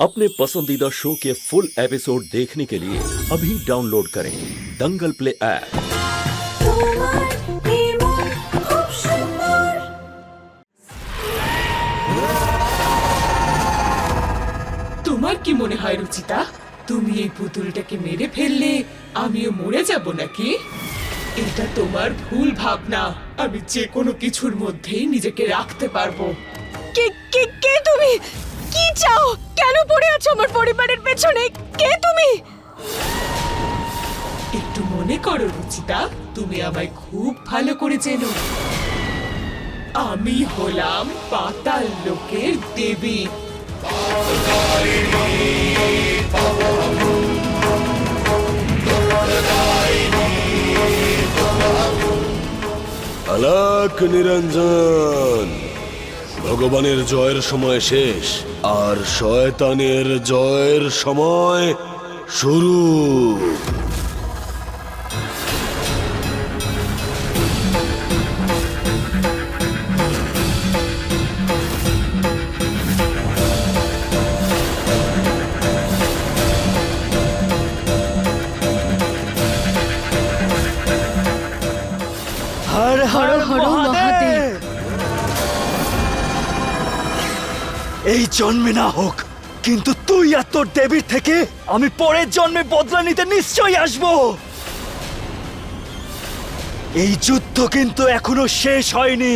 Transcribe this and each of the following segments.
अपने पसंदीदा शो के फुल एपिसोड देखने के लिए अभी डाउनलोड करें दंगल प्ले ऐप তোমার নির্মল খুব সুন্দর তোমার কি মনে হয় রুচিতা তুমি এই পুতুলটাকে মেরে ফেললে আমিও মরে যাব নাকি এটা তোমার ভুল ভাবনা আমি যে কোনো কিছুর মধ্যেই নিজেকে রাখতে পারবো কে কে কে তুমি কি চাও? কেন পড়ে আছো আমার পরিবারের পেছনে? কে তুমি? একটু মনে করো রুচিতা। তুমি আমায় খুব ভালো করে চেনো। আমি হলাম পাতাল লোকের দেবী। আলাক নিরঞ্জন। ভগবানের জয়ের সময় শেষ আর শয়তানের জয়ের সময় শুরু। এই জন্মে না হোক, কিন্তু তুই আর তোর দেবীর থেকে আমি পরের জন্মে বদলা নিতে নিশ্চয়ই আসব। এই যুদ্ধ কিন্তু এখনও শেষ হয়নি।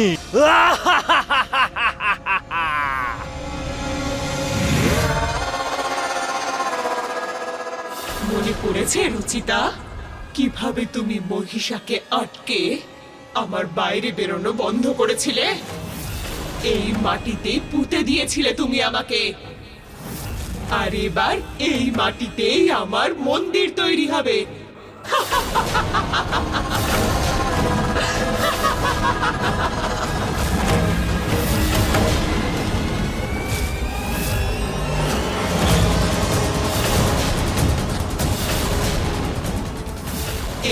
মনে পড়েছে, রুচিতা? কীভাবে তুমি মহিষাকে আটকে আমার বাইরে বেরোনো বন্ধ করেছিলে? এই মাটিতে পুঁতে দিয়েছিলে তুমি আমাকে। আর এবার এই মাটিতেই আমার মন্দির তৈরি হবে।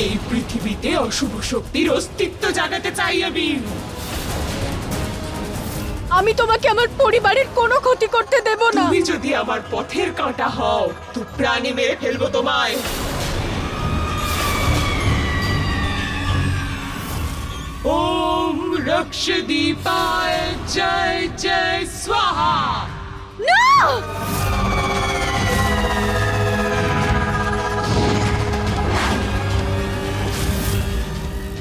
এই পৃথিবীতে অশুভ শক্তির অস্তিত্ব জাগাতে চাই আমি। আমি তোমাকে আমার পরিবারের কোনো ক্ষতি করতে দেব না। তুমি যদি আমার পথের কাঁটা হও তো প্রাণে মেরে ফেলব তোমায়। ওম রক্ষ দীপায় জয় জয় স্বাহা। না!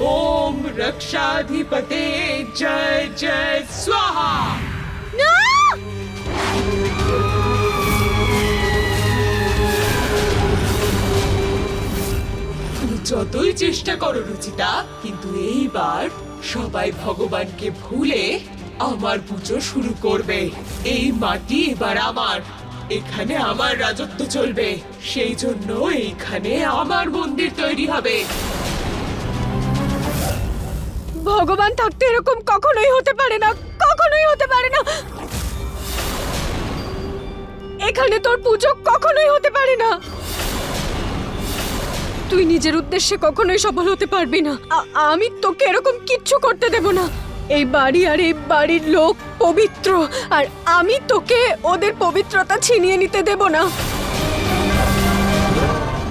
ওম রক্ষাধিপতে জয় জয় স্বাহা। যতই চেষ্টা করো রুচিতা, কিন্তু এইবার সবাই ভগবানকে ভুলে আমার পুজো শুরু করবে। এই মাটি এবার আমার, এখানে আমার রাজত্ব চলবে। সেই জন্য এইখানে আমার মন্দির তৈরি হবে। ভগবান থাকতে এরকম কখনোই হতে পারে না, কখনোই হতে পারে না। এখানে তোর পুজো কখনোই হতে পারে না। তুই নিজের উদ্দেশ্যে কখনোই সফল হতে পারবি না। আমি তোকে এরকম কিচ্ছু করতে দেব না। এই বাড়ি আর এই বাড়ির লোক পবিত্র, আর আমি তোকে ওদের পবিত্রতা ছিনিয়ে নিতে দেব না।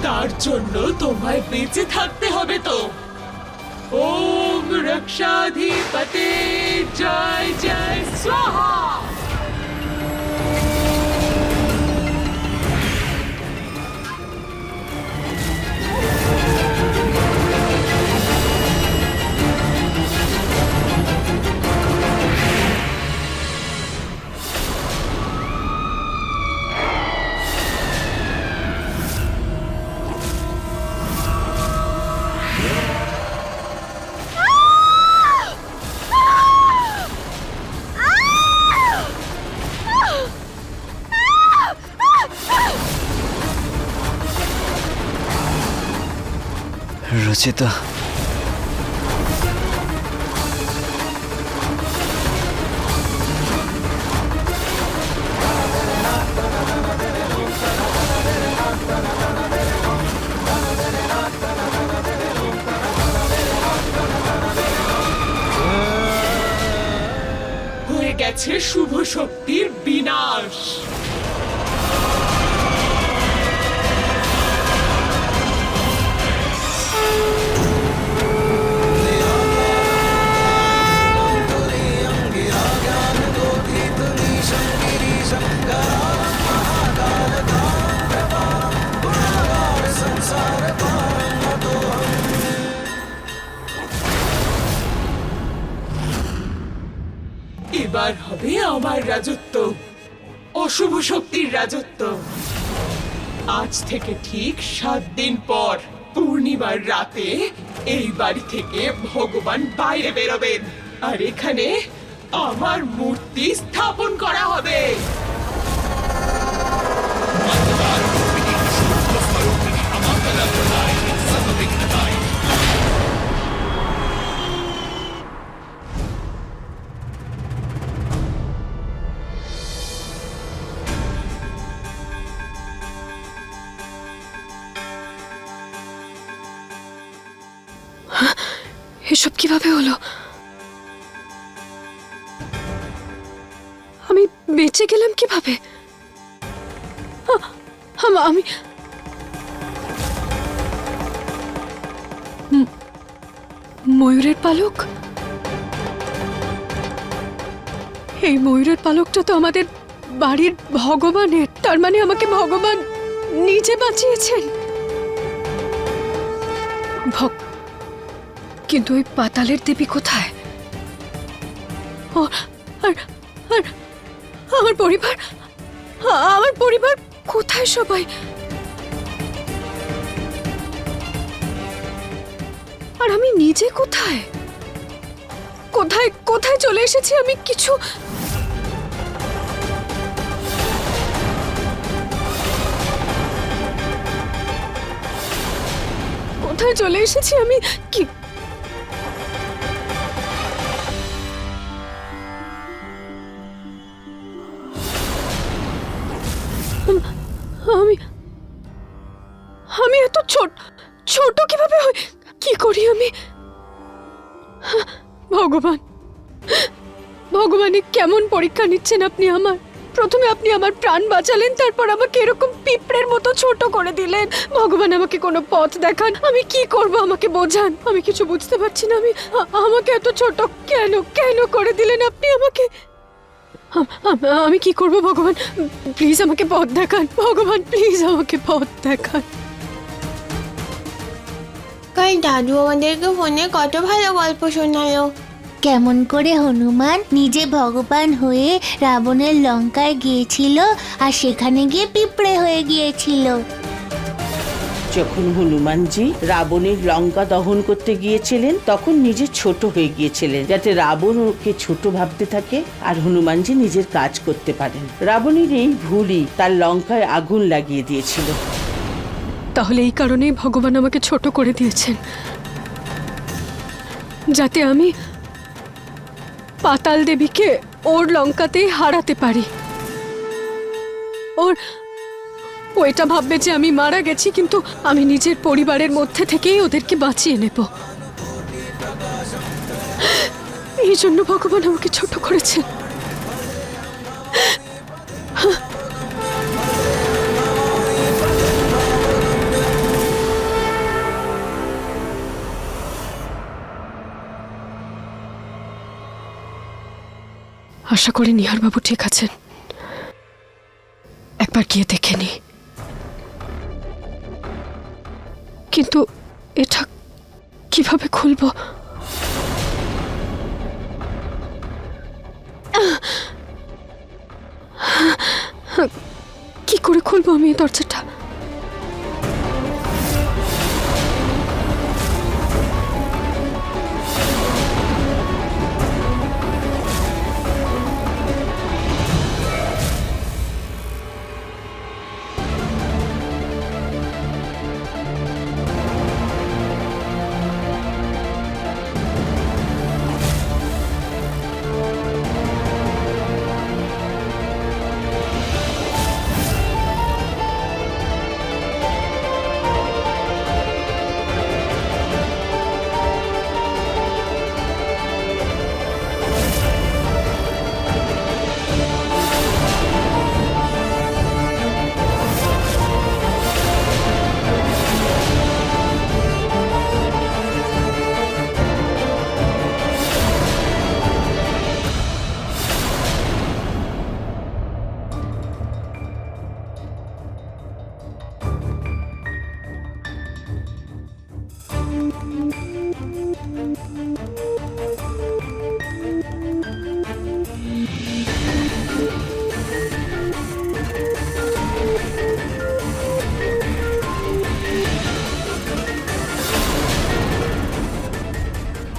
তার জন্য তোমায় বেঁচে থাকতে হবে তো। ওম রক্ষাধিপতে, জয় জয়, স্বাহা। হয়ে গেছে শুভ শক্তির অশুভ শক্তির রাজত্ব। আজ থেকে ঠিক সাত দিন পর পূর্ণিমার রাতে এই বাড়ি থেকে ভগবান বাইরে বেরোবেন। আর এখানে আমার মূর্তি স্থাপন করা হবে। এসব কীভাবে হলো? আমি বেঁচে গেলাম কীভাবে? আমি ময়ূরের পালক? এই ময়ূরের পালকটা তো আমাদের বাড়ির ভগবানের, তার মানে আমাকে ভগবান নিজে বাঁচিয়েছেন। ভগ কিন্তু ওই পাতালের দেবী কোথায়? ও, আর আর আমার পরিবার আমার পরিবার কোথায় সবাই? আর আমি নিজে কোথায়? কোথায় কোথায় চলে এসেছি আমি কিছু? কোথায় চলে এসেছি আমি কি আমি এত ছোট ছোট কীভাবে হই? কি করি আমি? ভগবান ভগবানই কেমন পরীক্ষা নিচ্ছেন আপনি আমার? প্রথমে আপনি আমার প্রাণ বাঁচালেন, তারপর আমাকে এরকম পিঁপড়ের মতো ছোট করে দিলেন। ভগবান, আমাকে কোনো পথ দেখান। আমি কি করব আমাকে বোঝান? আমি কিছু বুঝতে পারছি না। আমি আমাকে এত ছোট কেন কেন করে দিলেন আপনি আমাকে? আমি কি করব ভগবান? প্লিজ আমাকে পথ দেখান। ভগবান, প্লিজ আমাকে পথ দেখান। কাল দাদু আমাদেরকে ফোনে কত ভালো গল্প শোনালো। কেমন করে হনুমান নিজে ভগবান হয়ে রাবণের লঙ্কায় গিয়েছিল আর সেখানে গিয়ে পিঁপড়ে হয়ে গিয়েছিল। যখন হনুমানজি রাবণের লঙ্কা দহন করতে গিয়েছিলেন তখন নিজে ছোট হয়ে গিয়েছিলেন যাতে রাবণ ওকে ছোট ভাবতে থাকে আর হনুমানজি নিজের কাজ করতে পারেন। রাবণের এই ভুলই তার লঙ্কায় আগুন লাগিয়ে দিয়েছিল। তাহলে এই কারণেই ভগবান আমাকে ছোট করে দিয়েছেন। যাতে আমি পাতাল দেবীকে ওর লঙ্কাতেই হারাতে পারি। ওর ও এটা ভাববে যে আমি মারা গেছি, কিন্তু আমি নিজের পরিবারের মধ্যে থেকেই ওদেরকে বাঁচিয়ে নেব। এই জন্য ভগবান আমাকে ছোট করেছেন। আশা করি নিহারবাবু ঠিক আছেন। একবার গিয়ে দেখে নি কিন্তু এটা কীভাবে খুলবো? কি করে খুলবো আমি এই দরজাটা?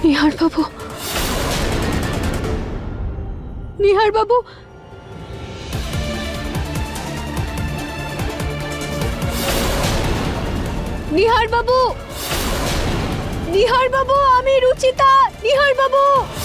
নিহার বাবু। নিহার বাবু। নিহার বাবু। নিহার বাবু আমি রুচিতা। নিহার বাবু।